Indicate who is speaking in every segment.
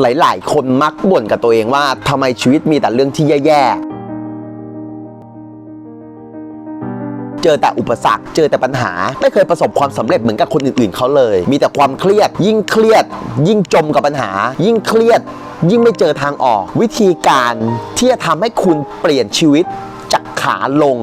Speaker 1: หลาย ๆ คนมักบ่นกับตัวเองว่าทำไมชีวิตมีแต่เรื่องที่แย่ ๆ เจอแต่อุปสรรค เจอแต่ปัญหา ไม่เคยประสบความสำเร็จเหมือนกับคนอื่น ๆ เขาเลย มีแต่ความเครียด ยิ่งเครียด ยิ่งจมกับปัญหา ยิ่งเครียด ยิ่งไม่เจอทางออก วิธีการที่จะทำให้คุณเปลี่ยนชีวิตจากขาลง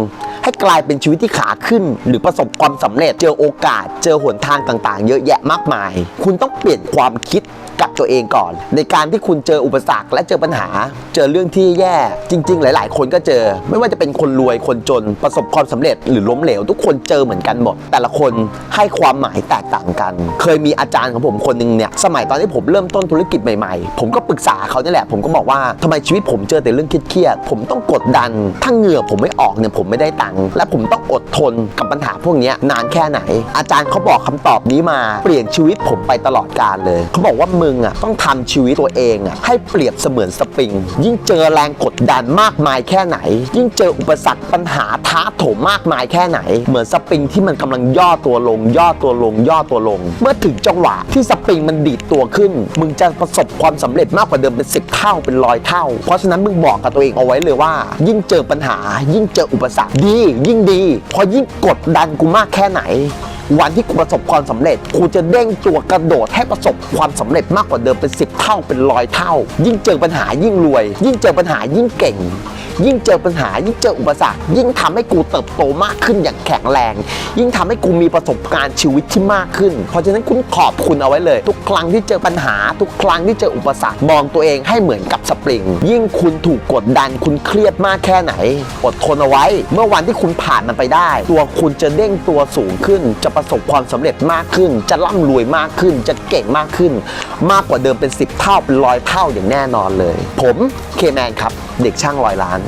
Speaker 1: ให้กลายเป็นชีวิตที่ขาขึ้น หรือประสบความสำเร็จเจอโอกาส เจอหนทางต่าง ๆ เยอะแยะมากมาย คุณต้องเปลี่ยนความคิด กับตัวเองก่อน ในการที่คุณเจออุปสรรคและเจอปัญหา เจอเรื่องที่แย่จริง ๆ หลาย ๆ คนก็เจอ ไม่ว่าจะเป็นคนรวยคนจนประสบความสำเร็จหรือล้มเหลว ทุกคนเจอเหมือนกันหมด แต่ละคนให้ความหมายแตกต่างกัน เคยมีอาจารย์ของผมคนหนึงเนี่ยสมัยตอนที่ผมเริ่มต้นธุรกิจใหม่ ๆ ผมก็ปรึกษาเขาเนี่ยแหละผมก็บอกว่าทำไมชีวิตผมเจอแต่เรื่องเครียดๆผมต้องกดดันถ้าเหงื่อผมไม่ออกเนี่ยผมไม่ได้ตังค์และผมต้องอดทนกับปัญหาพวกนี้นานแค่ไหน อาจารย์เขาบอกคำตอบนี้มาเปลี่ยนชีวิตผมไปตลอดกาลเลยเขาบอกว่ามึงอะต้องทำชีวิตตัวเองอะให้เปรียบเสมือนสปริง ยิ่งเจอแรงกดดันมากมายแค่ไหน ยิ่งเจออุปสรรคปัญหาท้าโถมมากมายแค่ไหน เหมือนสปริงที่มันกำลังย่อตัวลง ย่อตัวลง ย่อตัวลง เมื่อถึงจังหวะที่สปริงมันดีดตัวขึ้น มึงจะประสบความสำเร็จมากกว่าเดิมเป็นสิบเท่าเป็นร้อยเท่า เพราะฉะนั้นมึงบอกกับตัวเองเอาไว้เลยว่า ยิ่งเจอปัญหา ยิ่งเจออุปสรรคดี ยิ่งดีพราะยิ่งกดดันกูมากแค่ไหน วันที่กูประสบความสำเร็จกูจะเด้งตัวกระโดดให้ประสบความสำเร็จมากกว่าเดิมเป็น 10 เท่าเป็นร้อยเท่า ยิ่งเจอปัญหายิ่งรวย ยิ่งเจอปัญหายิ่งเก่ง ยิ่งเจอปัญหายิ่งเจออุปสรรค ยิ่งทำให้กูเติบโตมากขึ้นอย่างแข็งแรง ยิ่งทำให้กูมีประสบการณ์ชีวิตที่มากขึ้น เพราะฉะนั้นคุณขอบคุณเอาไว้เลย ทุกครั้งที่เจอปัญหา ทุกครั้งที่เจออุปสรรคมองตัวเองให้เหมือนกับสปริง ยิ่งคุณถูกกดดันคุณเครียดมากแค่ไหน อดทนเอาไว้ เมื่อวันที่คุณผ่านมันไปได้ ตัวคุณจะเด้งตัวสูงขึ้นจะประสบความสำเร็จมากขึ้น จะร่ำรวยมากขึ้น จะเก่งมากขึ้น มากกว่าเดิมเป็น 10 เท่าเป็นร้อยเท่าอย่างแน่นอนเลย ผมเคแมนครับ เด็กช่างร้อยล้าน